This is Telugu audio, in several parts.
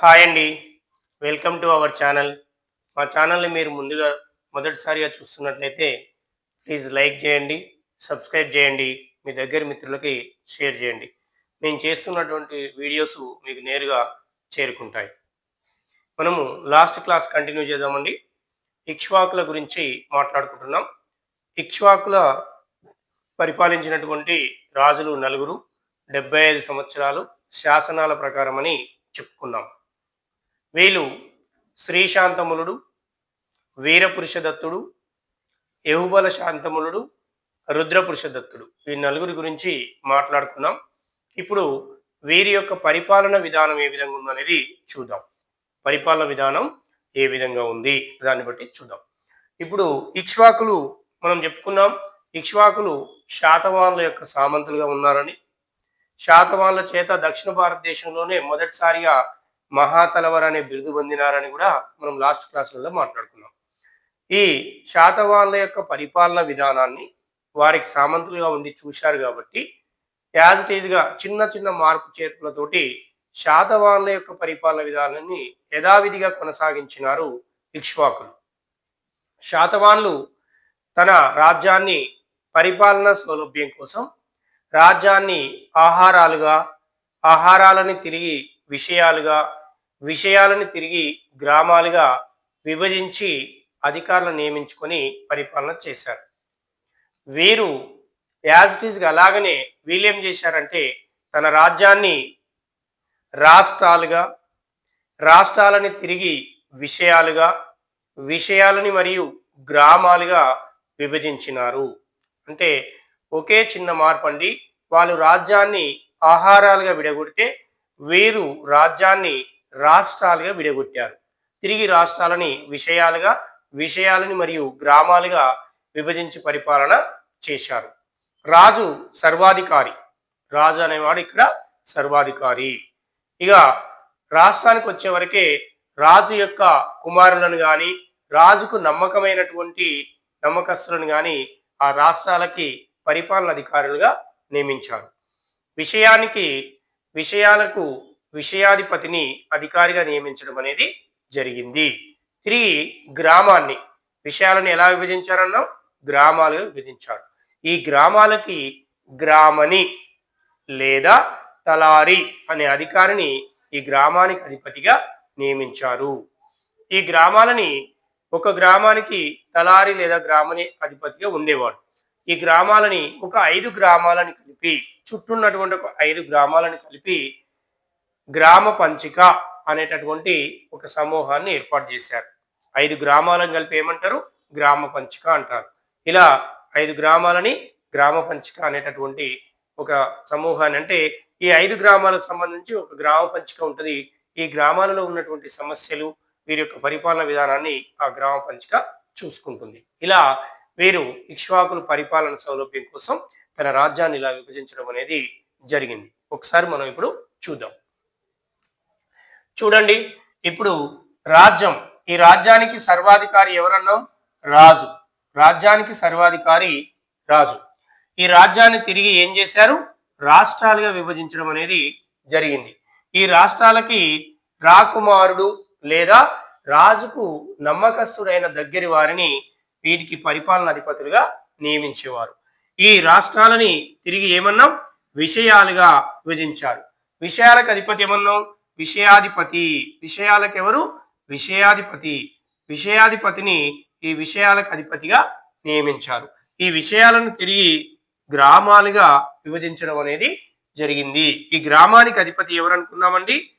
హాయ్ అండి. Welcome to our channel. మా ఛానల్ని మీరు ముందుగా మొదటిసారిగా చూస్తున్నట్లయితే ప్లీజ్ లైక్ చేయండి సబ్స్క్రైబ్ చేయండి మీ దగ్గర మిత్రులకి షేర్ చేయండి. మేము చేస్తున్నటువంటి వీడియోస్ మీకు నేరుగా చేరుకుంటాయి. మనము లాస్ట్ క్లాస్ కంటిన్యూ చేద్దామండి. ఇక్ష్వాకుల గురించి మాట్లాడుకుంటున్నాం. ఇక్ష్వాకుల పరిపాలించినటువంటి రాజులు నలుగురు డెబ్బై ఐదు సంవత్సరాలు శాసనాల ప్రకారమని చెప్పుకున్నాం. వీళ్ళు శ్రీశాంతములుడు వీరపురుషదత్తుడు యహుబల శాంతములుడు రుద్రపురుషదత్తుడు. ఈ నలుగురి గురించి మాట్లాడుకున్నాం. ఇప్పుడు వీరి యొక్క పరిపాలన విధానం ఏ విధంగా ఉందనేది చూద్దాం. పరిపాలన విధానం ఏ విధంగా ఉంది? దాన్ని బట్టి చూద్దాం. ఇప్పుడు ఇక్ష్వాకులు మనం చెప్పుకున్నాం. ఇక్ష్వాకులు శాతవాన్ల యొక్క సామంతులుగా ఉన్నారని శాతవాన్ల చేత దక్షిణ భారతదేశంలోనే మొదటిసారిగా మహాతలవర్ అనే బిరుదు పొందినారని కూడా మనం లాస్ట్ క్లాసులలో మాట్లాడుకున్నాం. ఈ శాతవాన్ల యొక్క పరిపాలన విధానాన్ని వారికి సామంతులుగా ఉండి చూశారు కాబట్టి యాజ్ ఇట్ ఈజ్గా చిన్న చిన్న మార్పు చేర్పులతోటి శాతవాన్ల యొక్క పరిపాలన విధానాన్ని యథావిధిగా కొనసాగించినారు ఇక్ష్వాకులు శాతవాన్లు తన రాజ్యాన్ని పరిపాలన సౌలభ్యం కోసం రాజ్యాన్ని ఆహారాలుగా ఆహారాలని తిరిగి విషయాలుగా విషయాలను తిరిగి గ్రామాలుగా విభజించి అధికారులను నియమించుకొని పరిపాలన చేశారు. వీరు యాజ్ ఇట్ ఈస్గా అలాగనే వీళ్ళేం చేశారంటే తన రాజ్యాన్ని రాష్ట్రాలుగా రాష్ట్రాలని తిరిగి విషయాలుగా విషయాలని మరియు గ్రామాలుగా విభజించినారు. అంటే ఒకే చిన్న మార్పు అండి వాళ్ళు రాజ్యాన్ని ఆహారాలుగా విడగొడితే వీరు రాజ్యాన్ని రాష్ట్రాలుగా విడగొట్టారు. తిరిగి రాష్ట్రాలని విషయాలుగా విషయాలని మరియు గ్రామాలుగా విభజించి పరిపాలన చేశారు. రాజు సర్వాధికారి. రాజు అనేవాడు ఇక్కడ సర్వాధికారి. ఇక రాష్ట్రానికి వచ్చేవరకే రాజు యొక్క కుమారులను కానీ రాజుకు నమ్మకమైనటువంటి నమ్మకస్తులను కానీ ఆ రాష్ట్రాలకి పరిపాలన అధికారులుగా నియమించారు. విషయానికి విషయాలకు విషయాధిపతిని అధికారిగా నియమించడం అనేది జరిగింది. తిరిగి గ్రామాన్ని విషయాలను ఎలా విభజించారన్నాం? గ్రామాలుగా విభజించాడు ఈ గ్రామాలకి గ్రామని లేదా తలారి అనే అధికారిని ఈ గ్రామానికి అధిపతిగా నియమించారు. ఈ గ్రామాలని ఒక గ్రామానికి తలారి లేదా గ్రామని అధిపతిగా ఉండేవాడు. ఈ గ్రామాలని ఒక ఐదు గ్రామాలని కలిపి చుట్టూన్నటువంటి ఒక ఐదు గ్రామాలను కలిపి గ్రామ పంచిక అనేటటువంటి ఒక సమూహాన్ని ఏర్పాటు చేశారు. ఐదు గ్రామాలను కలిపి ఏమంటారు? గ్రామ పంచిక అంటారు. ఇలా ఐదు గ్రామాలని గ్రామ పంచిక అనేటటువంటి ఒక సమూహాన్ని అంటే ఈ ఐదు గ్రామాలకు సంబంధించి ఒక గ్రామ పంచిక ఉంటుంది. ఈ గ్రామాలలో ఉన్నటువంటి సమస్యలు వీరి యొక్క పరిపాలన విధానాన్ని ఆ గ్రామ పంచిక చూసుకుంటుంది. ఇలా వీరు ఇక్ష్వాకులు పరిపాలన సౌలభ్యం కోసం తన రాజ్యాన్ని ఇలా విభజించడం అనేది జరిగింది. ఒకసారి మనం ఇప్పుడు చూద్దాం. చూడండి ఇప్పుడు రాజ్యం ఈ రాజ్యానికి సర్వాధికారి ఎవరన్నాం? రాజు. రాజ్యానికి సర్వాధికారి రాజు. ఈ రాజ్యాన్ని తిరిగి ఏం చేశారు? రాష్ట్రాలుగా విభజించడం అనేది జరిగింది. ఈ రాష్ట్రాలకి రాకుమారుడు లేదా రాజుకు నమ్మకస్తుడైన దగ్గరి వారిని వీటికి పరిపాలన అధిపతులుగా నియమించేవారు. ఈ రాష్ట్రాలని తిరిగి ఏమన్నాం? విషయాలుగా విభజించారు. విషయాలకు అధిపతి ఏమన్నాం? విషయాధిపతి. విషయాలకెవరు? విషయాధిపతి. విషయాధిపతిని ఈ విషయాలకు అధిపతిగా నియమించారు. ఈ విషయాలను తిరిగి గ్రామాలుగా విభజించడం అనేది జరిగింది. ఈ గ్రామానికి అధిపతి ఎవరు అనుకున్నామండి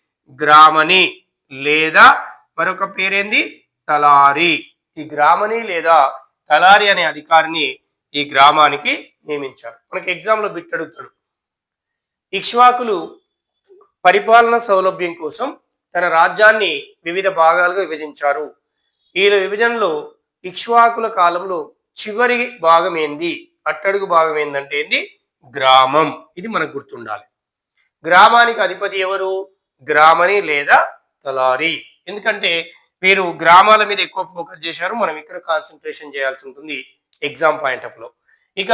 గ్రామని లేదా మరొక పేరేంది? తలారి. ఈ గ్రామని లేదా తలారి అనే అధికారిని ఈ గ్రామానికి నియమించారు. మనకి ఎగ్జామ్లో బిట్ అడుగుతాడు. ఇక్ష్వాకులు పరిపాలన సౌలభ్యం కోసం తన రాజ్యాన్ని వివిధ భాగాలుగా విభజించారు. ఈ విభజనలో ఇక్ష్వాకుల కాలంలో చివరి భాగం ఏంది? అట్టడుగు భాగం ఏంటంటే ఏంది? గ్రామం. ఇది మనకు గుర్తుండాలి. గ్రామానికి అధిపతి ఎవరు? గ్రామని లేదా తలారి. ఎందుకంటే వీరు గ్రామాల మీద ఎక్కువ ఫోకస్ చేశారు. మనం ఇక్కడ కాన్సన్ట్రేషన్ చేయాల్సి ఉంటుంది ఎగ్జామ్ పాయింట్ ఆఫ్లో. ఇక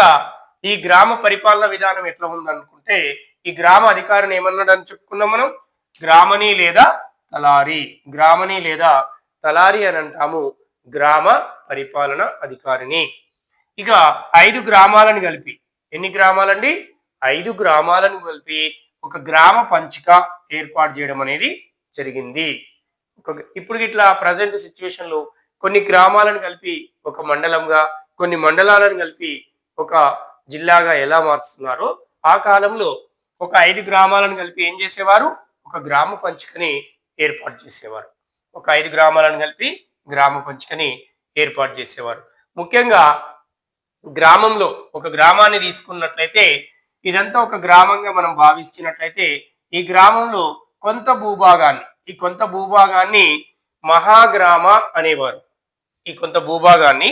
ఈ గ్రామ పరిపాలన విధానం ఎట్లా ఉందనుకుంటే ఈ గ్రామ అధికారిని ఏమన్నాడు అని చెప్పుకున్నాం మనం? గ్రామని లేదా తలారి. గ్రామని లేదా తలారి అని అంటాము గ్రామ పరిపాలన అధికారిని. ఇక ఐదు గ్రామాలను కలిపి. ఎన్ని గ్రామాలండి? ఐదు గ్రామాలను కలిపి ఒక గ్రామ పంచిక ఏర్పాటు చేయడం అనేది జరిగింది. ఇప్పుడు ఇట్లా ప్రజెంట్ సిచ్యువేషన్లో కొన్ని గ్రామాలను కలిపి ఒక మండలంగా కొన్ని మండలాలను కలిపి ఒక జిల్లాగా ఎలా మారుస్తున్నారో ఆ కాలంలో ఒక ఐదు గ్రామాలను కలిపి ఏం చేసేవారు? ఒక గ్రామ పంచికని ఏర్పాటు చేసేవారు. ఒక ఐదు గ్రామాలను కలిపి గ్రామ పంచికని ఏర్పాటు చేసేవారు. ముఖ్యంగా గ్రామంలో ఒక గ్రామాన్ని తీసుకున్నట్లయితే ఇదంతా ఒక గ్రామంగా మనం భావించినట్లయితే ఈ గ్రామంలో కొంత భూభాగాన్ని ఈ కొంత భూభాగాన్ని మహాగ్రామ అనేవారు. ఈ కొంత భూభాగాన్ని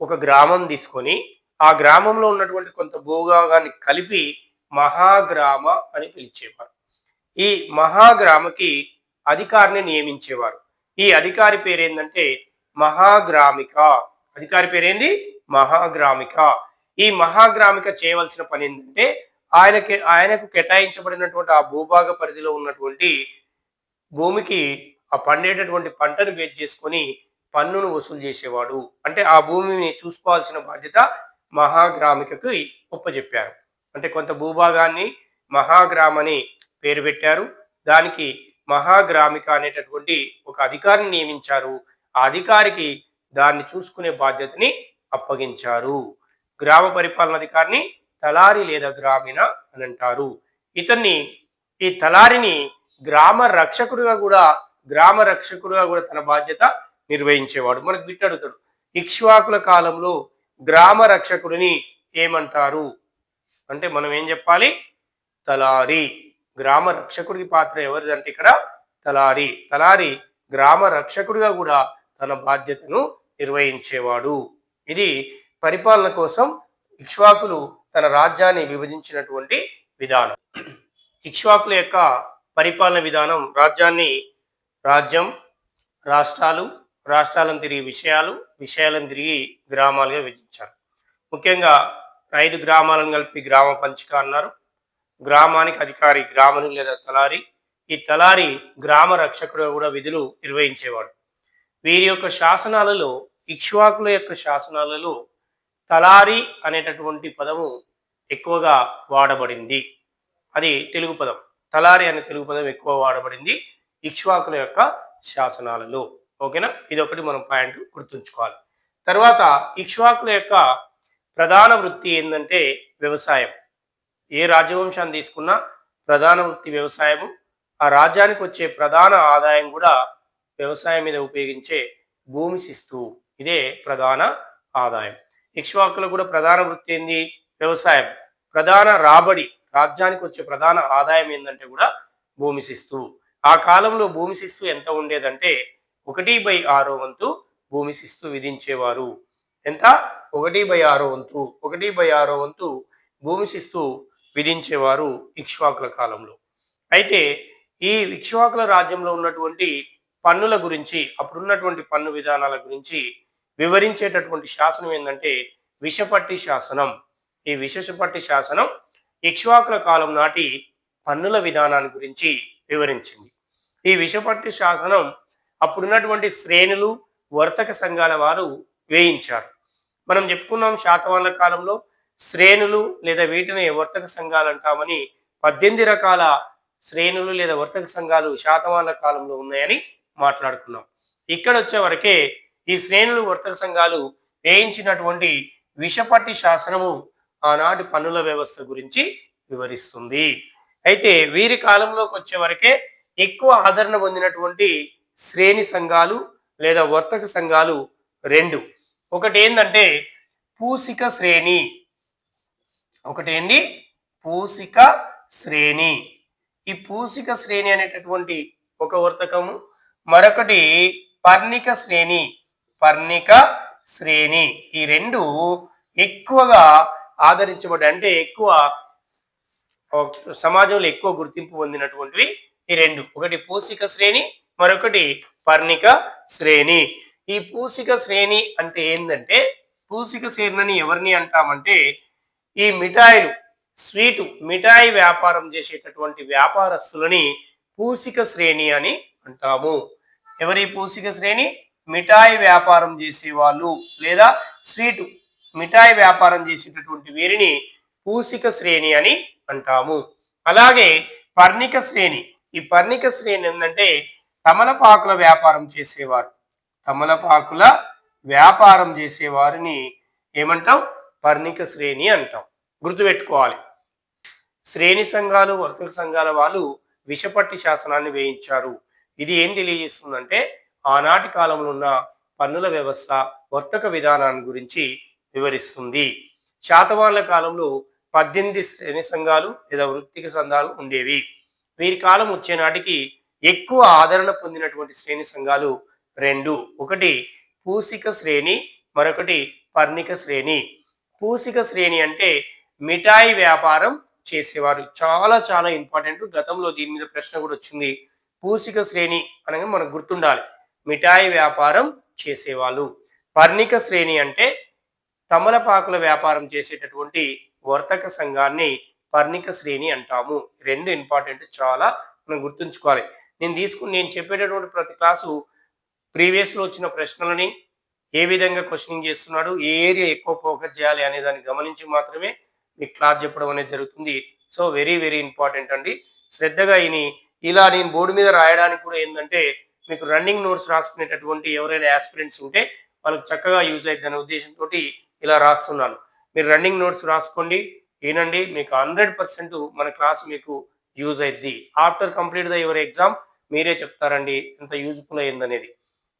ఒక గ్రామం తీసుకొని ఆ గ్రామంలో ఉన్నటువంటి కొంత భూభాగాన్ని కలిపి మహాగ్రామ అని పిలిచేవారు. ఈ మహాగ్రామకి అధికారిని నియమించేవారు. ఈ అధికారి పేరేందంటే మహాగ్రామిక. అధికారి పేరేంది? మహాగ్రామిక. ఈ మహాగ్రామిక చేయవలసిన పని ఏంటంటే ఆయనకి ఆయనకు కేటాయించబడినటువంటి ఆ భూభాగ పరిధిలో ఉన్నటువంటి భూమికి ఆ పండేటటువంటి పంటను బేస్ చేసుకొని పన్నును వసూలు చేసేవాడు. అంటే ఆ భూమిని చూసుకోవాల్సిన బాధ్యత మహాగ్రామికకు ఒప్పజెప్పారు. అంటే కొంత భూభాగాన్ని మహాగ్రామని పేరు పెట్టారు. దానికి మహాగ్రామిక అనేటటువంటి ఒక అధికారిని నియమించారు. ఆ అధికారికి దాన్ని చూసుకునే బాధ్యతని అప్పగించారు. గ్రామ పరిపాలన అధికారిని తలారి లేదా గ్రామీణ అని అంటారు. ఇతన్ని ఈ తలారిని గ్రామ రక్షకుడుగా కూడా గ్రామ రక్షకుడుగా కూడా తన బాధ్యత నిర్వహించేవాడు. మనకు బిట్టడుతాడు ఇక్ష్వాకుల కాలంలో గ్రామ రక్షకుడిని ఏమంటారు? అంటే మనం ఏం చెప్పాలి? తలారి. గ్రామ రక్షకుడికి పాత్ర ఎవరిదంటే ఇక్కడ తలారి. తలారి గ్రామ రక్షకుడిగా కూడా తన బాధ్యతను నిర్వహించేవాడు. ఇది పరిపాలన కోసం ఇక్ష్వాకులు తన రాజ్యాన్ని విభజించినటువంటి విధానం. ఇక్ష్వాకుల యొక్క పరిపాలన విధానం రాజ్యాన్ని రాజ్యం రాష్ట్రాలు రాష్ట్రాలను తిరిగి విషయాలు విషయాలను తిరిగి గ్రామాలుగా విభజించారు. ముఖ్యంగా ఐదు గ్రామాలను కలిపి గ్రామ పంచిక అన్నారు. గ్రామానికి అధికారి గ్రామని లేదా తలారి. ఈ తలారి గ్రామ రక్షకుడు కూడా విధులు నిర్వహించేవాడు. వీరి యొక్క శాసనాలలో ఇక్ష్వాకుల యొక్క శాసనాలలో తలారి అనేటటువంటి పదము ఎక్కువగా వాడబడింది. అది తెలుగు పదం. తలారి అనే తెలుగు పదం ఎక్కువ వాడబడింది ఇక్ష్వాకుల యొక్క శాసనాలలో. ఓకేనా? ఇది ఒకటి మనం పాయింట్ గుర్తుంచుకోవాలి. తర్వాత ఇక్ష్వాకుల యొక్క ప్రధాన వృత్తి ఏంటంటే వ్యవసాయం. ఏ రాజవంశాన్ని తీసుకున్నా ప్రధాన వృత్తి వ్యవసాయము. ఆ రాజ్యానికి వచ్చే ప్రధాన ఆదాయం కూడా వ్యవసాయం మీద ఉపయోగించే భూమి శిస్తు ఇదే ప్రధాన ఆదాయం. ఇక్ష్వాకులకు కూడా ప్రధాన వృత్తి ఏంది? వ్యవసాయం. ప్రధాన రాబడి రాజ్యానికి వచ్చే ప్రధాన ఆదాయం ఏంటంటే కూడా భూమి శిస్తు ఆ కాలంలో భూమి శిస్తు ఎంత ఉండేదంటే ఒకటి బై ఆరో వంతు భూమి శిస్తు విధించేవారు. ఎంత? ఒకటి బై ఆరో వంతు ఒకటి బై ఆరో వంతు భూమి శిస్తు విధించేవారు ఇక్ష్వాకుల కాలంలో. అయితే ఈ ఇక్ష్వాకుల రాజ్యంలో ఉన్నటువంటి పన్నుల గురించి అప్పుడున్నటువంటి పన్ను విధానాల గురించి వివరించేటటువంటి శాసనం ఏంటంటే విషపట్టి శాసనం. ఈ విశేషపట్టి శాసనం ఇక్ష్వాకుల కాలం నాటి పన్నుల విధానాన్ని గురించి వివరించింది. ఈ విషపట్టి శాసనం అప్పుడున్నటువంటి శ్రేణులు వర్తక సంఘాల వారు వేయించారు. మనం చెప్పుకున్నాం శాతవాహనుల కాలంలో శ్రేణులు లేదా వీటిని వర్తక సంఘాలు అంటామని పద్దెనిమిది రకాల శ్రేణులు లేదా వర్తక సంఘాలు శాతవాహనుల కాలంలో ఉన్నాయని మాట్లాడుకున్నాం. ఇక్కడ వచ్చే వరకే ఈ శ్రేణులు వర్తక సంఘాలు వేయించినటువంటి విషపట్టి శాసనము ఆనాటి పన్నుల వ్యవస్థ గురించి వివరిస్తుంది. అయితే వీరి కాలంలోకి వచ్చే వరకే ఎక్కువ ఆదరణ పొందినటువంటి శ్రేణి సంఘాలు లేదా వర్తక సంఘాలు రెండు. ఒకటి ఏంటంటే పూసిక శ్రేణి. ఒకటి ఏంది పూసిక శ్రేణి. ఈ పూసిక శ్రేణి అనేటటువంటి ఒక వర్తకము మరొకటి పర్ణిక శ్రేణి. పర్ణిక శ్రేణి. ఈ రెండు ఎక్కువగా ఆదరించబడ్డాయి. అంటే ఎక్కువ సమాజంలో ఎక్కువ గుర్తింపు పొందినటువంటివి ఈ రెండు. ఒకటి పూసిక శ్రేణి మరొకటి పర్ణిక శ్రేణి. ఈ పూసిక శ్రేణి అంటే ఏంటంటే పూసిక శ్రేణిని ఎవరిని అంటామంటే ఈ మిఠాయిలు స్వీటు మిఠాయి వ్యాపారం చేసేటటువంటి వ్యాపారస్తులని పూసిక శ్రేణి అని అంటాము. ఎవరి పూసిక శ్రేణి? మిఠాయి వ్యాపారం చేసే వాళ్ళు లేదా స్వీటు మిఠాయి వ్యాపారం చేసేటటువంటి వీరిని పూసిక శ్రేణి అని అంటాము. అలాగే పర్ణిక శ్రేణి ఈ పర్ణిక శ్రేణి ఏంటంటే తమలపాకుల వ్యాపారం చేసేవారు. తమలపాకుల వ్యాపారం చేసే వారిని ఏమంటాం? పర్ణిక శ్రేణి అంటాం. గుర్తుపెట్టుకోవాలి. శ్రేణి సంఘాలు వర్తక సంఘాల వాళ్ళు విషపట్టి శాసనాన్ని వేయించారు. ఇది ఏం తెలియజేస్తుందంటే ఆనాటి కాలంలో ఉన్న పన్నుల వ్యవస్థ వర్తక విధానాన్ని గురించి వివరిస్తుంది. శాతవాహనుల కాలంలో పద్దెనిమిది శ్రేణి సంఘాలు లేదా వృత్తిక సంఘాలు ఉండేవి. వీరి కాలం వచ్చే నాటికి ఎక్కువ ఆదరణ పొందినటువంటి శ్రేణి సంఘాలు రెండు. ఒకటి పూసిక శ్రేణి మరొకటి పర్ణిక శ్రేణి. పూసిక శ్రేణి అంటే మిఠాయి వ్యాపారం చేసేవారు. చాలా చాలా ఇంపార్టెంట్. గతంలో దీని మీద ప్రశ్న కూడా వచ్చింది. పూసిక శ్రేణి అనగా మనకు గుర్తుండాలి. మిఠాయి వ్యాపారం చేసేవాళ్ళు. పర్ణిక శ్రేణి అంటే తమలపాకుల వ్యాపారం చేసేటటువంటి వర్తక సంఘాన్ని పర్ణిక శ్రేణి అంటాము. రెండు ఇంపార్టెంట్ చాలా మనం గుర్తుంచుకోవాలి. నేను తీసుకుని నేను చెప్పేటటువంటి ప్రతి క్లాసు ప్రీవియస్లో వచ్చిన ప్రశ్నలని ఏ విధంగా క్వశ్చనింగ్ చేస్తున్నాడు ఏ ఏరియా ఎక్కువ ఫోకస్ చేయాలి అనే దాన్ని గమనించి మాత్రమే మీకు క్లాస్ చెప్పడం అనేది జరుగుతుంది. సో వెరీ వెరీ ఇంపార్టెంట్ అండి. శ్రద్ధగా ఇని ఇలా నేను బోర్డు మీద రాయడానికి కూడా ఏంటంటే మీకు రన్నింగ్ నోట్స్ రాసుకునేటటువంటి ఎవరైనా యాస్పిరెంట్స్ ఉంటే వాళ్ళకి చక్కగా యూజ్ అవుతుంది అనే ఉద్దేశంతో ఇలా రాస్తున్నాను. మీరు రన్నింగ్ నోట్స్ రాసుకోండి ఏనండి మీకు హండ్రెడ్ పర్సెంట్ మన క్లాస్ మీకు యూజ్ అవుద్ది after complete the your exam మీరే చెప్తారండి ఎంత యూజ్ఫుల్ అయిందనేది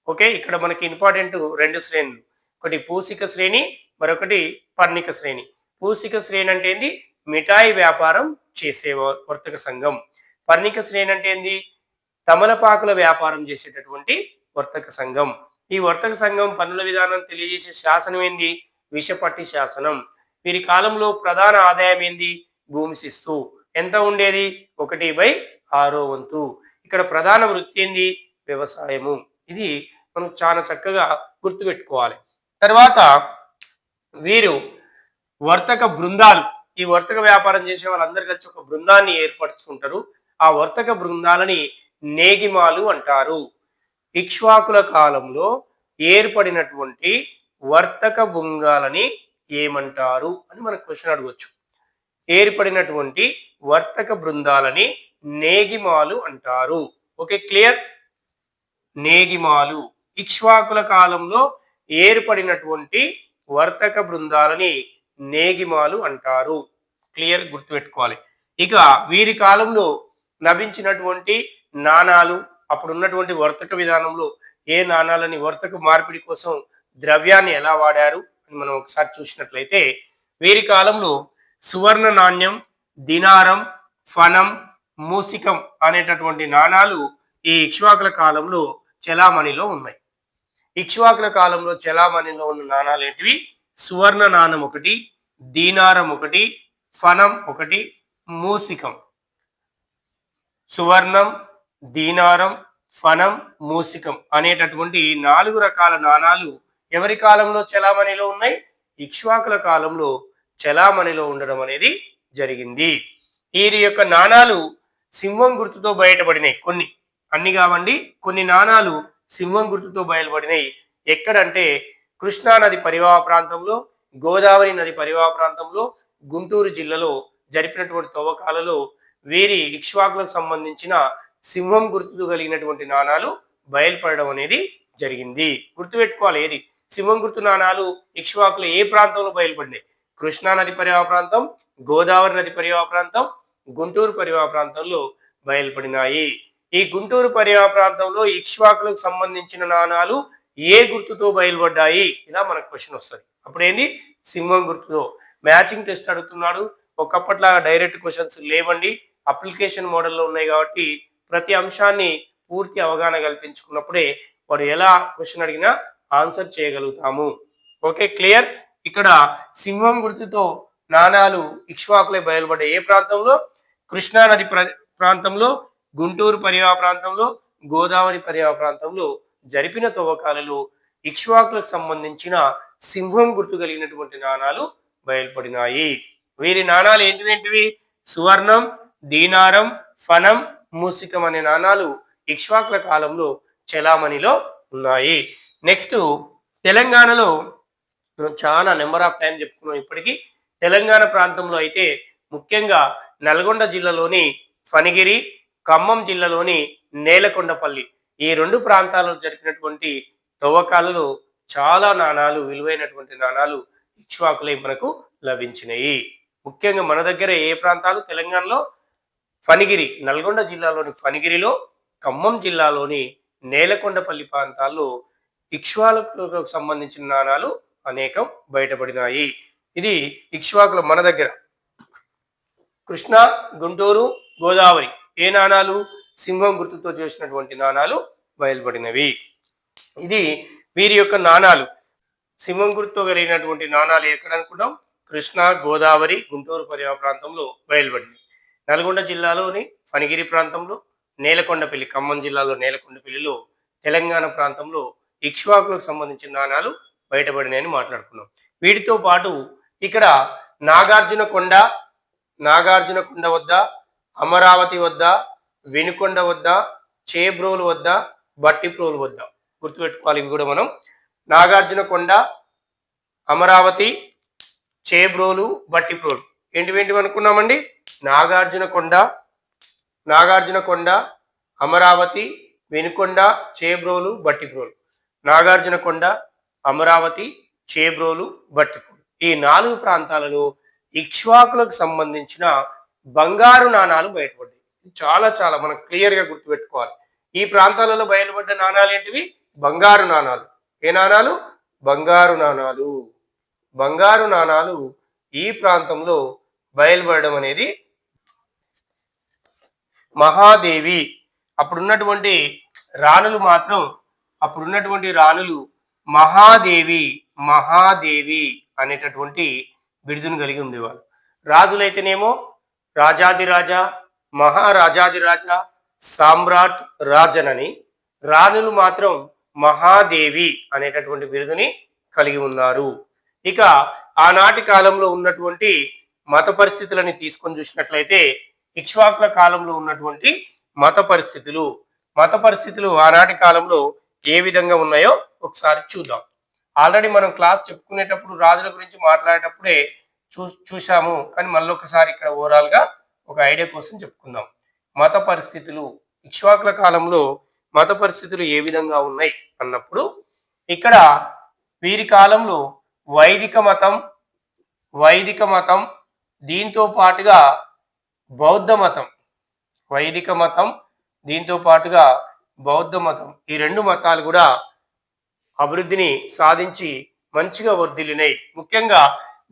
ఓకే ఇక్కడ మనకి ఇంపార్టెంట్ రెండు శ్రేణులు. ఒకటి పూసిక శ్రేణి మరొకటి పర్ణిక శ్రేణి. పూసిక శ్రేణి అంటే ఏంది? మిఠాయి వ్యాపారం చేసే వ- వర్తక సంఘం. పర్ణిక శ్రేణి అంటే ఏంది? తమలపాకుల వ్యాపారం చేసేటటువంటి వర్తక సంఘం. ఈ వర్తక సంఘం పన్నుల విధానం తెలియజేసే శాసనం ఏంది? విషపట్టి శాసనం. వీరి కాలంలో ప్రధాన ఆదాయం ఏంది? భూమి శిస్తు. ఎంత ఉండేది? ఒకటి బై ఆరో వంతు. ఇక్కడ ప్రధాన వృత్తి ఏంది? వ్యవసాయము. ఇది మనం చాలా చక్కగా గుర్తుపెట్టుకోవాలి. తర్వాత వీరు వర్తక బృందాలు. ఈ వర్తక వ్యాపారం చేసే వాళ్ళందరూ కలిసి ఒక బృందాన్ని ఏర్పరచుకుంటారు. ఆ వర్తక బృందాలని నేగిమాలు అంటారు. ఇక్ష్వాకుల కాలంలో ఏర్పడినటువంటి వర్తక బృందాలని ఏమంటారు అని మనకు క్వశ్చన్ అడగవచ్చు ఏర్పడినటువంటి వర్తక బృందాలని నేగిమాలు అంటారు. Okay clear? నేగిమాలు. ఇక్ష్వాకుల కాలంలో ఏర్పడినటువంటి వర్తక బృందాలని నేగిమాలు అంటారు. క్లియర్ గుర్తుపెట్టుకోవాలి. ఇక వీరి కాలంలో లభించినటువంటి నాణాలు అప్పుడు ఉన్నటువంటి వర్తక విధానంలో ఏ నాణాలని వర్తక మార్పిడి కోసం ద్రవ్యాన్ని ఎలా వాడారు అని మనం ఒకసారి చూసినట్లయితే వీరి కాలంలో సువర్ణ నాణ్యం దినారం ఫనం మూసికం అనేటటువంటి నాణాలు ఈ ఇక్ష్వాకుల కాలంలో చెలామణిలో ఉన్నాయి. ఇక్ష్వాకుల కాలంలో చెలామణిలో ఉన్న నాణాలు ఏంటివి సువర్ణ నాణం ఒకటి దీనారం ఒకటి ఫనం ఒకటి మూసికం. సువర్ణం దీనారం ఫనం మూసికం అనేటటువంటి నాలుగు రకాల నాణాలు ఎవరి కాలంలో చెలామణిలో ఉన్నాయి? ఇక్ష్వాకుల కాలంలో చెలామణిలో ఉండడం అనేది జరిగింది. వీరి యొక్క నాణాలు సింహం గుర్తుతో బయటపడినాయి కొన్ని. అన్ని కావండి. కొన్ని నాణాలు సింహం గుర్తుతో బయలుపడినాయి ఎక్కడంటే కృష్ణా నది పరివాహ ప్రాంతంలో గోదావరి నది పరివాహ ప్రాంతంలో గుంటూరు జిల్లాలో జరిపినటువంటి తవ్వకాలలో వీరి ఇక్ష్వాకులకు సంబంధించిన సింహం గుర్తు కలిగినటువంటి నాణాలు బయలుపడడం అనేది జరిగింది. గుర్తుపెట్టుకోవాలి ఏది? సింహం గుర్తు నాణాలు ఇక్ష్వాకులు ఏ ప్రాంతంలో బయలుపడినాయి కృష్ణా నది పరివాహ ప్రాంతం గోదావరి నది పరివాహ ప్రాంతం గుంటూరు పరివాహ ప్రాంతంలో బయలుపడినాయి. ఈ గుంటూరు పరివాహ ప్రాంతంలో ఇక్ష్వాకులకు సంబంధించిన నాణాలు ఏ గుర్తుతో బయలుపడ్డాయి? ఇలా మనకు క్వశ్చన్ వస్తుంది. అప్పుడేంది సింహం గుర్తుతో. మ్యాచింగ్ టెస్ట్ అడుగుతున్నాడు. ఒకప్పట్లాగా డైరెక్ట్ క్వశ్చన్స్ లేవండి. అప్లికేషన్ మోడల్లో ఉన్నాయి కాబట్టి ప్రతి అంశాన్ని పూర్తి అవగాహన కల్పించుకున్నప్పుడే వాడు ఎలా క్వశ్చన్ అడిగినా ఆన్సర్ చేయగలుగుతాము. ఓకే క్లియర్ ఇక్కడ సింహం గుర్తుతో నాణాలు ఇక్ష్వాకులే బయలుపడ్డాయి. ఏ ప్రాంతంలో? కృష్ణా నది ప్ర- ప్రాంతంలో గుంటూరు పరివాహ ప్రాంతంలో గోదావరి పరివాహ ప్రాంతంలో జరిపిన తవ్వకాలలో ఇక్ష్వాకులకు సంబంధించిన సింహం గుర్తు కలిగినటువంటి నాణాలు బయలుపడినాయి. వీరి నాణాలు ఏంటివేంటివి? సువర్ణం దీనారం ఫనం మూసికం అనే నాణాలు ఇక్ష్వాకుల కాలంలో చెలామణిలో ఉన్నాయి. నెక్స్ట్ తెలంగాణలో మనం చాలా నెంబర్ ఆఫ్ టైం చెప్పుకున్నాం ఇప్పటికీ. తెలంగాణ ప్రాంతంలో అయితే ముఖ్యంగా నల్గొండ జిల్లాలోని ఫణిగిరి ఖమ్మం జిల్లాలోని నేలకొండపల్లి. ఈ రెండు ప్రాంతాల్లో జరిపినటువంటి తవ్వకాలలో చాలా నాణాలు విలువైనటువంటి నాణాలు ఇక్ష్వాకులై మనకు లభించినాయి. ముఖ్యంగా మన దగ్గర ఏ ప్రాంతాలు? తెలంగాణలో ఫణిగిరి నల్గొండ జిల్లాలోని ఫణిగిరిలో ఖమ్మం జిల్లాలోని నేలకొండపల్లి ప్రాంతాల్లో ఇక్ష్వాకులకు సంబంధించిన నాణాలు అనేకం బయటపడినాయి. ఇది ఇక్ష్వాకుల మన దగ్గర. కృష్ణా గుంటూరు గోదావరి ఏ నాణాలు? సింహం గుర్తుతో చేసినటువంటి నాణాలు బయలుపడినవి. ఇది వీరి యొక్క నాణాలు. సింహం గుర్తుతో కలిగినటువంటి నాణాలు ఎక్కడ అనుకున్నాం కృష్ణా గోదావరి గుంటూరు పరిసర ప్రాంతంలో బయలుపడింది నల్గొండ జిల్లాలోని ఫణిగిరి ప్రాంతంలో నేలకొండపల్లి ఖమ్మం జిల్లాలో నేలకొండపల్లిలో తెలంగాణ ప్రాంతంలో ఇక్ష్వాకులకు సంబంధించిన నాణాలు బయటపడినాయని మాట్లాడుకున్నాం. వీటితో పాటు ఇక్కడ నాగార్జున కొండ నాగార్జున కొండ వద్ద అమరావతి వద్ద వెనుకొండ వద్ద చేబ్రోలు వద్ద బట్టిప్రోలు వద్ద. గుర్తుపెట్టుకోవాలి ఇవి కూడా మనం. నాగార్జున కొండ అమరావతి చేబ్రోలు బట్టిప్రోలు. ఏంటివేంటివి అనుకున్నామండి? నాగార్జున కొండ నాగార్జున కొండ అమరావతి వెనుకొండ చేబ్రోలు బట్టిప్రోలు. నాగార్జున కొండ అమరావతి చేబ్రోలు బట్టిప్రోలు. ఈ నాలుగు ప్రాంతాలలో ఇక్ష్వాకులకు సంబంధించిన బంగారు నాణాలు బయటపడ్డాయి. చాలా చాలా మనం క్లియర్గా గుర్తుపెట్టుకోవాలి. ఈ ప్రాంతాలలో బయలుపడ్డ నాణాలు ఏంటివి? బంగారు నాణాలు. ఏ నాణాలు? బంగారు నాణాలు. బంగారు నాణాలు ఈ ప్రాంతంలో బయలుపడడం అనేది మహాదేవి. అప్పుడున్నటువంటి రాణులు మాత్రం అప్పుడున్నటువంటి రాణులు మహాదేవి మహాదేవి అనేటటువంటి బిరుదును కలిగి ఉండేవాళ్ళు. రాజులైతేనేమో రాజాదిరాజా మహారాజాదిరాజా సామ్రాట్ రాజనని రాణులు మాత్రం మహాదేవి అనేటటువంటి బిరుదుని కలిగి ఉన్నారు. ఇక ఆనాటి కాలంలో ఉన్నటువంటి మత పరిస్థితులని తీసుకొని చూసినట్లయితే ఇక్ష్వాకుల కాలంలో ఉన్నటువంటి మత పరిస్థితులు మత పరిస్థితులు ఆనాటి కాలంలో ఏ విధంగా ఉన్నాయో ఒకసారి చూద్దాం. ఆల్రెడీ మనం క్లాస్ చెప్పుకునేటప్పుడు రాజుల గురించి మాట్లాడేటప్పుడే చూ చూసాము కానీ మళ్ళీ ఒకసారి ఇక్కడ ఓవరాల్గా ఒక ఐడియా కోసం చెప్పుకుందాం. మత పరిస్థితులు ఇక్ష్వాకుల కాలంలో మత పరిస్థితులు ఏ విధంగా ఉన్నాయి అన్నప్పుడు ఇక్కడ వీరి కాలంలో వైదిక మతం వైదిక మతం దీంతో పాటుగా బౌద్ధ మతం వైదిక మతం దీంతో పాటుగా బౌద్ధ మతం ఈ రెండు మతాలు కూడా అభివృద్ధిని సాధించి మంచిగా వర్ధిల్లినాయి. ముఖ్యంగా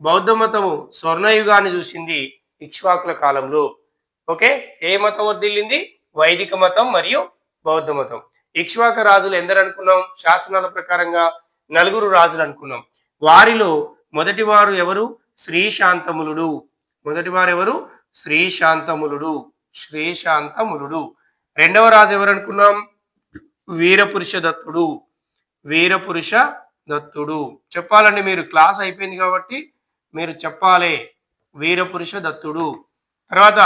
బౌద్ధ మతము స్వర్ణయుగాన్ని చూసింది ఇక్ష్వాకుల కాలంలో. ఓకే? ఏ మతం వర్దిల్లింది వైదిక మతం మరియు బౌద్ధ మతం. ఇక్ష్వాక రాజులు ఎందరు అనుకున్నాం శాసనాల ప్రకారంగా నలుగురు రాజులు అనుకున్నాం. వారిలో మొదటి వారు ఎవరు? శ్రీశాంతములుడు. మొదటి వారు ఎవరు? శ్రీశాంతములుడు. శ్రీశాంతములుడు. రెండవ రాజు ఎవరు అనుకున్నాం వీరపురుష దత్తుడు వీరపురుష దత్తుడు చెప్పాలండి మీరు క్లాస్ అయిపోయింది కాబట్టి మీరు చెప్పాలి వీరపురుష దత్తుడు తర్వాత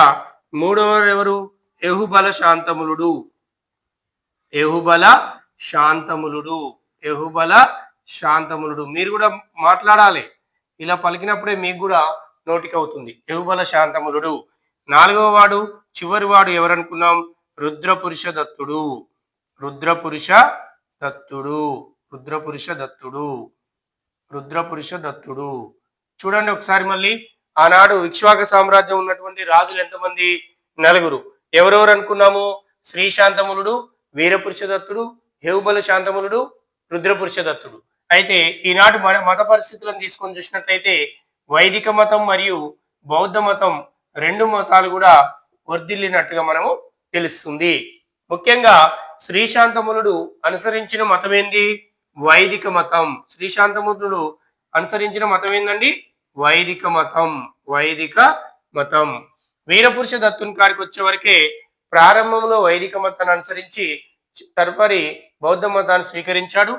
మూడవ ఎవరు ఎహుబల శాంతములుడు. ఎహుబల శాంతములుడు. ఎహుబల శాంతములుడు. మీరు కూడా మాట్లాడాలి. ఇలా పలికినప్పుడే మీకు కూడా నోటికి అవుతుంది ఎహుబల శాంతములుడు. నాలుగవ వాడు చివరి వాడు ఎవరనుకున్నాం? రుద్రపురుష దత్తుడు రుద్రపురుష దత్తుడు రుద్రపురుష దత్తుడు రుద్రపురుష దత్తుడు చూడండి ఒకసారి మళ్ళీ. ఆనాడు ఇక్ష్వాక సామ్రాజ్యం ఉన్నటువంటి రాజులు ఎంతమంది? నలుగురు. ఎవరెవరు అనుకున్నాము? శ్రీశాంతములుడు వీరపురుష దత్తుడు హేవుబల శాంతములుడు రుద్రపురుషదత్తుడు. అయితే ఈనాటి మన మత పరిస్థితులను తీసుకొని చూసినట్లయితే వైదిక మతం మరియు బౌద్ధ మతం రెండు మతాలు కూడా వర్ధిల్లినట్టుగా మనము తెలుస్తుంది. ముఖ్యంగా శ్రీశాంతములుడు అనుసరించిన మతం ఏంది వైదిక మతం. శ్రీశాంతమునుడు అనుసరించిన మతం ఏందండి వైదిక మతం వైదిక మతం. వీరపురుష దత్తుని కాడికి వచ్చేవరకే ప్రారంభంలో వైదిక మతాన్ని అనుసరించి తదుపరి బౌద్ధ మతాన్ని స్వీకరించాడు.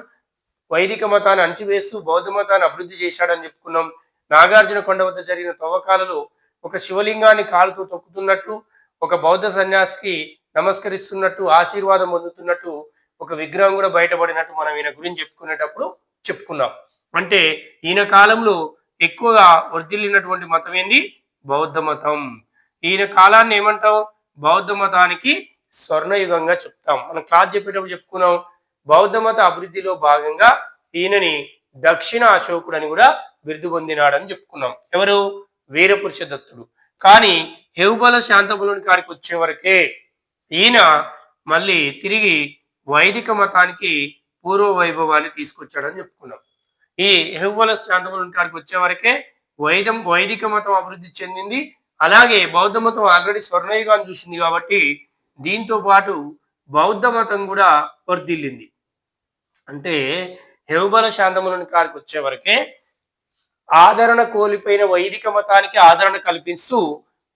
వైదిక మతాన్ని అణచివేస్తూ బౌద్ధ మతాన్ని అభివృద్ధి చేశాడని చెప్పుకున్నాం. నాగార్జున కొండ వద్ద జరిగిన తవ్వకాలలో ఒక శివలింగాన్ని కాలుతూ తొక్కుతున్నట్టు ఒక బౌద్ధ సన్యాసికి నమస్కరిస్తున్నట్టు ఆశీర్వాదం పొందుతున్నట్టు ఒక విగ్రహం కూడా బయటపడినట్టు మనం ఈయన గురించి చెప్పుకునేటప్పుడు చెప్పుకున్నాం. అంటే ఈయన కాలంలో ఎక్కువగా వర్ధిల్లినటువంటి మతం ఏంది? బౌద్ధ మతం. ఈయన కాలాన్ని ఏమంటాం బౌద్ధ మతానికి స్వర్ణయుగంగా చెప్తాం. మనం క్లాస్ చెప్పేటప్పుడు చెప్పుకున్నాం బౌద్ధ మత అభివృద్ధిలో భాగంగా ఈయనని దక్షిణ అశోకుడు అని కూడా బిరుదు పొందినాడని చెప్పుకున్నాం. ఎవరు? వీరపురుష దత్తుడు. కానీ హెవుబల శాంతములని కాడికి వచ్చే వరకే ఈయన మళ్ళీ తిరిగి వైదిక మతానికి పూర్వ వైభవాన్ని తీసుకొచ్చాడని చెప్పుకున్నాం. ఈ హెవ్వల శాంతములని కాడికి వచ్చే వరకే వైదం వైదిక మతం అభివృద్ధి చెందింది. అలాగే బౌద్ధ మతం ఆల్రెడీ స్వర్ణయుగాన్ని చూసింది కాబట్టి దీంతో పాటు బౌద్ధ మతం కూడా వర్ధిల్లింది. అంటే హెవుబల శాంతములను కారికి వచ్చే వరకే ఆదరణ కోల్పోయిన వైదిక మతానికి ఆదరణ కల్పిస్తూ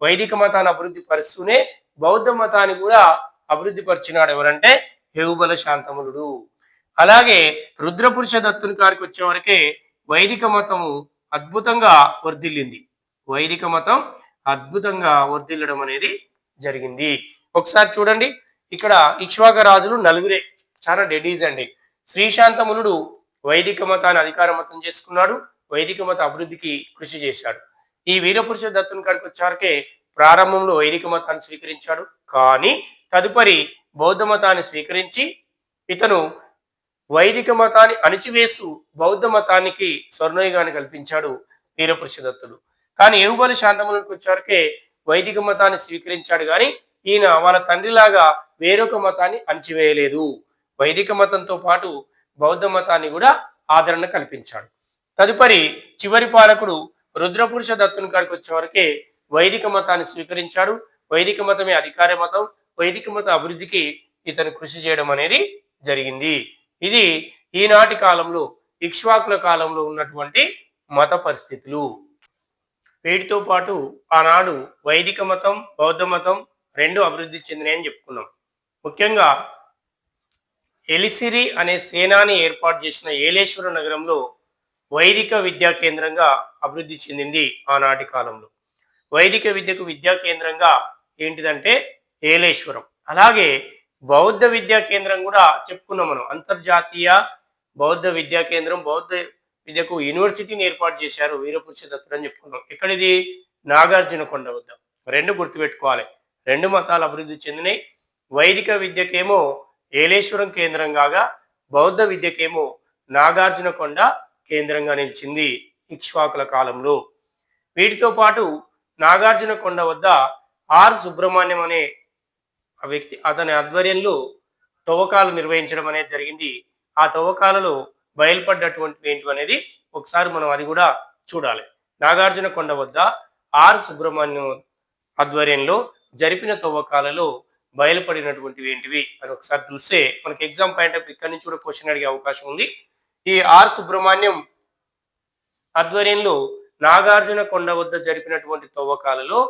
వైదిక మతాన్ని అభివృద్ధి పరుస్తూనే బౌద్ధ మతాన్ని కూడా అభివృద్ధి పరిచినాడు ఎవరంటే హెవుబల శాంతములుడు అలాగే రుద్రపురుష దత్తుని కారికి వచ్చే వరకే వైదిక మతము అద్భుతంగా వర్ధిల్లింది. వైదిక మతం అద్భుతంగా వర్ధిల్లడం అనేది జరిగింది. ఒకసారి చూడండి ఇక్కడ ఇక్ష్వాక రాజులు నలుగురే చాలా డెడీస్ అండి. శ్రీశాంతములుడు వైదిక మతాన్ని అధికార మతం చేసుకున్నాడు వైదిక మత అభివృద్ధికి కృషి చేశాడు. ఈ వీరపురుష దత్తుని కాడికి వచ్చారకే ప్రారంభంలో వైదిక మతాన్ని స్వీకరించాడు. కానీ తదుపరి బౌద్ధ మతాన్ని స్వీకరించి ఇతను వైదిక మతాన్ని అణిచివేస్తూ బౌద్ధ మతానికి స్వర్ణయుగాన్ని కల్పించాడు వీరపురుషదత్తుడు. కానీ ఏవుబలి శాంతములకు వచ్చారకే వైదిక మతాన్ని స్వీకరించాడు కానీ ఈయన వాళ్ళ తండ్రిలాగా వేరొక మతాన్ని అణిచివేయలేదు. వైదిక మతంతో పాటు బౌద్ధ మతాన్ని కూడా ఆదరణ కల్పించాడు. తదుపరి చివరి పాలకుడు రుద్రపురుష దత్తుని కాడికి వచ్చే వరకే వైదిక మతాన్ని స్వీకరించాడు. వైదిక మతమే అధికార మతం వైదిక మత అభివృద్ధికి ఇతను కృషి చేయడం అనేది జరిగింది. ఇది ఈనాటి కాలంలో ఇక్ష్వాకుల కాలంలో ఉన్నటువంటి మత పరిస్థితులు. వీటితో పాటు ఆనాడు వైదిక మతం బౌద్ధ మతం రెండు అభివృద్ధి చెందినాయని చెప్పుకున్నాం. ముఖ్యంగా ఎలిసిరి అనే సేనాని ఏర్పాటు చేసిన ఏలేశ్వర నగరంలో వైదిక విద్యా కేంద్రంగా అభివృద్ధి చెందింది ఆనాటి కాలంలో. వైదిక విద్యకు విద్యా కేంద్రంగా ఏంటిదంటే ఏలేశ్వరం. అలాగే బౌద్ధ విద్యా కేంద్రం కూడా చెప్పుకున్నాం మనం. అంతర్జాతీయ బౌద్ధ విద్యా కేంద్రం బౌద్ధ విద్యకు యూనివర్సిటీని ఏర్పాటు చేశారు వీరపురుష దత్తుడు అని చెప్పుకున్నాం. ఎక్కడిది? నాగార్జున కొండ వద్ద. రెండు గుర్తుపెట్టుకోవాలి. రెండు మతాలు అభివృద్ధి చెందినాయి. వైదిక విద్యకేమో ఏలేశ్వరం కేంద్రం కాగా బౌద్ధ విద్యకేమో నాగార్జున కొండ కేంద్రంగా నిలిచింది ఇక్ష్వాకుల కాలంలో. వీటితో పాటు నాగార్జున కొండ వద్ద ఆర్ సుబ్రహ్మణ్యం అనే ఆ వ్యక్తి అతని ఆధ్వర్యంలో తవ్వకాలు నిర్వహించడం అనేది జరిగింది. ఆ తవ్వకాలలో బయలుపడ్డటువంటివి ఏంటి అనేది ఒకసారి మనం అది కూడా చూడాలి. నాగార్జున కొండ వద్ద ఆర్ సుబ్రహ్మణ్యం ఆధ్వర్యంలో జరిపిన తవ్వకాలలో బయలుపడినటువంటివి ఏంటివి అని ఒకసారి చూస్తే మనకి ఎగ్జామ్ పాయింట్ ఆఫ్ ఇక్కడి నుంచి కూడా క్వశ్చన్ అడిగే అవకాశం ఉంది. ఈ ఆర్ సుబ్రహ్మణ్యం ఆధ్వర్యంలో నాగార్జున కొండ వద్ద జరిపినటువంటి తవ్వకాలలో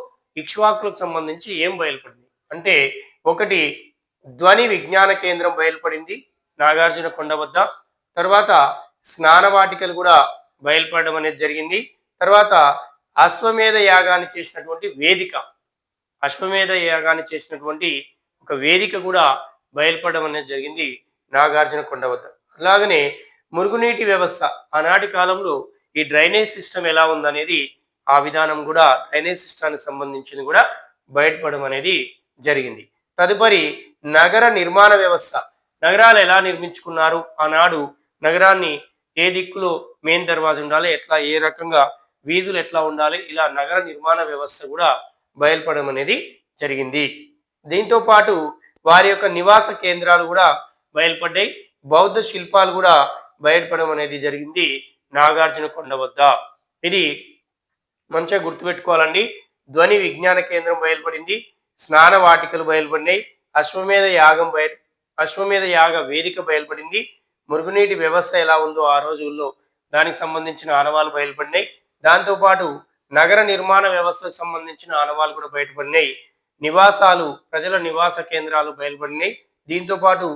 ఇక్ష్వాకులకు సంబంధించి ఏం బయలుపడింది? అంటే ఒకటి ధ్వని విజ్ఞాన కేంద్రం బయలుపడింది నాగార్జున కొండ వద్ద. తర్వాత స్నానవాటికలు కూడా బయలుపడడం అనేది జరిగింది. తర్వాత అశ్వమేధ యాగాన్ని చేసినటువంటి వేదిక అశ్వమేధ యాగాన్ని చేసినటువంటి ఒక వేదిక కూడా బయలుపడడం అనేది జరిగింది నాగార్జున కొండ వద్ద. అలాగనే మురుగునీటి వ్యవస్థ ఆనాటి కాలంలో ఈ డ్రైనేజ్ సిస్టమ్ ఎలా ఉందనేది ఆ విధానం కూడా డ్రైనేజ్ సిస్టానికి సంబంధించింది కూడా బయటపడడం అనేది జరిగింది. తదుపరి నగర నిర్మాణ వ్యవస్థ. నగరాలు ఎలా నిర్మించుకున్నారు? ఆనాడు నగరాన్ని ఏ దిక్కులో మెయిన్ దర్వాజా ఉండాలి? ఎట్లా ఏ రకంగా వీధులు ఎట్లా ఉండాలి? ఇలా నగర నిర్మాణ వ్యవస్థ కూడా బయలుపడడం అనేది జరిగింది. దీంతో పాటు వారి యొక్క నివాస కేంద్రాలు కూడా బయలుపడ్డాయి. బౌద్ధ శిల్పాలు కూడా బయటపడడం అనేది జరిగింది నాగార్జున కొండ వద్ద. ఇది మంచిగా గుర్తుపెట్టుకోవాలండి. ధ్వని విజ్ఞాన కేంద్రం బయలుపడింది. స్నాన వాటికలు బయలుపడినాయి. అశ్వమేధ యాగం బయట అశ్వమేధ యాగ వేదిక బయలుపడింది. మురుగునీటి వ్యవస్థ ఎలా ఉందో ఆ రోజుల్లో దానికి సంబంధించిన ఆనవాలు బయలుపడినాయి. దాంతోపాటు నగర నిర్మాణ వ్యవస్థకు సంబంధించిన ఆనవాలు కూడా బయటపడినాయి. నివాసాలు ప్రజల నివాస కేంద్రాలు బయలుపడినాయి. దీంతో పాటు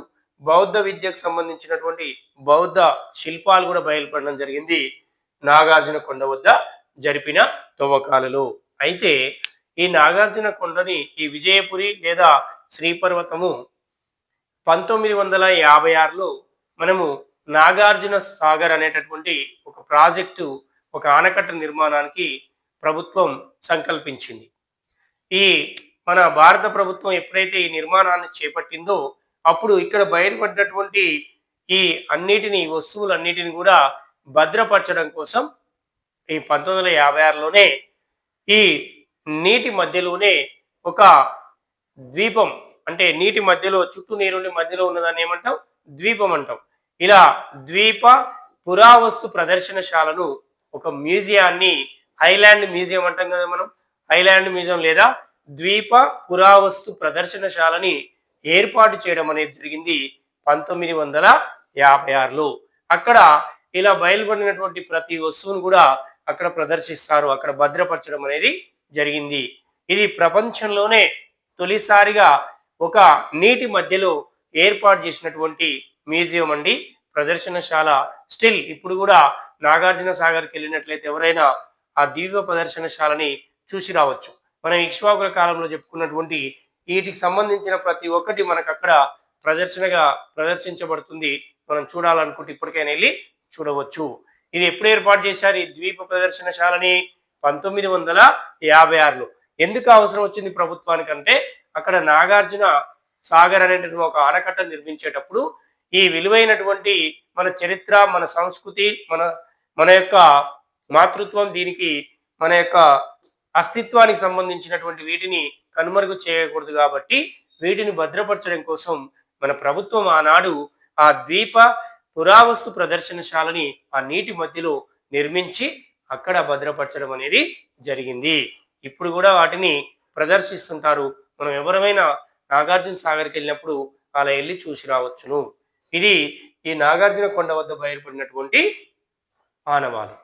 బౌద్ధ విద్యకు సంబంధించినటువంటి బౌద్ధ శిల్పాలు కూడా బయలుపడడం జరిగింది. నాగార్జున కొండ వద్ద జరిపిన తవ్వకాలలో. అయితే ఈ నాగార్జున కొండని ఈ విజయపురి లేదా శ్రీపర్వతము పంతొమ్మిది వందల యాభై ఆరులో మనము నాగార్జున సాగర్ అనేటటువంటి ఒక ప్రాజెక్టు ఒక ఆనకట్ట నిర్మాణానికి ప్రభుత్వం సంకల్పించింది. ఈ మన భారత ప్రభుత్వం ఎప్పుడైతే ఈ నిర్మాణాన్ని చేపట్టిందో అప్పుడు ఇక్కడ బయటపడ్డటువంటి ఈ అన్నిటిని వస్తువులన్నిటిని కూడా భద్రపరచడం కోసం ఈ పంతొమ్మిది వందల యాభై ఆరులోనే ఈ నీటి మధ్యలోనే ఒక ద్వీపం అంటే నీటి మధ్యలో చుట్టూ నీరుండి మధ్యలో ఉన్నదాన్ని ఏమంటాం? ద్వీపం అంటాం. ఇలా ద్వీప పురావస్తు ప్రదర్శనశాలను ఒక మ్యూజియాన్ని హైలాండ్ మ్యూజియం అంటాం కదా మనం? హైలాండ్ మ్యూజియం లేదా ద్వీప పురావస్తు ప్రదర్శనశాలని ఏర్పాటు చేయడం అనేది జరిగింది పంతొమ్మిది వందల యాభై ఆరులో. అక్కడ ఇలా బయలుపడినటువంటి ప్రతి వస్తువును కూడా అక్కడ ప్రదర్శిస్తారు అక్కడ భద్రపరచడం అనేది జరిగింది. ఇది ప్రపంచంలోనే తొలిసారిగా ఒక నీటి మధ్యలో ఏర్పాటు చేసినటువంటి మ్యూజియం అండి. ప్రదర్శనశాల. స్టిల్ ఇప్పుడు కూడా నాగార్జున సాగర్కి వెళ్ళినట్లయితే ఎవరైనా ఆ దివ్య ప్రదర్శనశాలని చూసి రావచ్చు. మనం ఇక్ష్వాకుల కాలంలో చెప్పుకున్నటువంటి వీటికి సంబంధించిన ప్రతి ఒక్కటి మనకు అక్కడ ప్రదర్శనగా ప్రదర్శించబడుతుంది. మనం చూడాలనుకుంటే ఇప్పటికైనా వెళ్ళి చూడవచ్చు. ఇది ఎప్పుడు ఏర్పాటు చేశారు? ఈ ద్వీప ప్రదర్శనశాలని పంతొమ్మిది వందల యాభై ఆరులో. ఎందుకు అవసరం వచ్చింది ప్రభుత్వానికంటే అక్కడ నాగార్జున సాగర్ అనేటువంటి ఒక ఆనకట్ట నిర్మించేటప్పుడు ఈ విలువైనటువంటి మన చరిత్ర మన సంస్కృతి మన మన యొక్క మాతృత్వం దీనికి మన యొక్క అస్తిత్వానికి సంబంధించినటువంటి వీటిని కనుమరుగు చేయకూడదు కాబట్టి వీటిని భద్రపరచడం కోసం మన ప్రభుత్వం ఆనాడు ఆ ద్వీప పురావస్తు ప్రదర్శనశాలని ఆ నీటి మధ్యలో నిర్మించి అక్కడ భద్రపరచడం అనేది జరిగింది. ఇప్పుడు కూడా వాటిని ప్రదర్శిస్తుంటారు. మనం ఎవరమైనా నాగార్జున సాగర్కి వెళ్ళినప్పుడు అలా వెళ్ళి చూసి రావచ్చును. ఇది ఈ నాగార్జున కొండ వద్ద బయలుపడినటువంటి ఆనవాలు.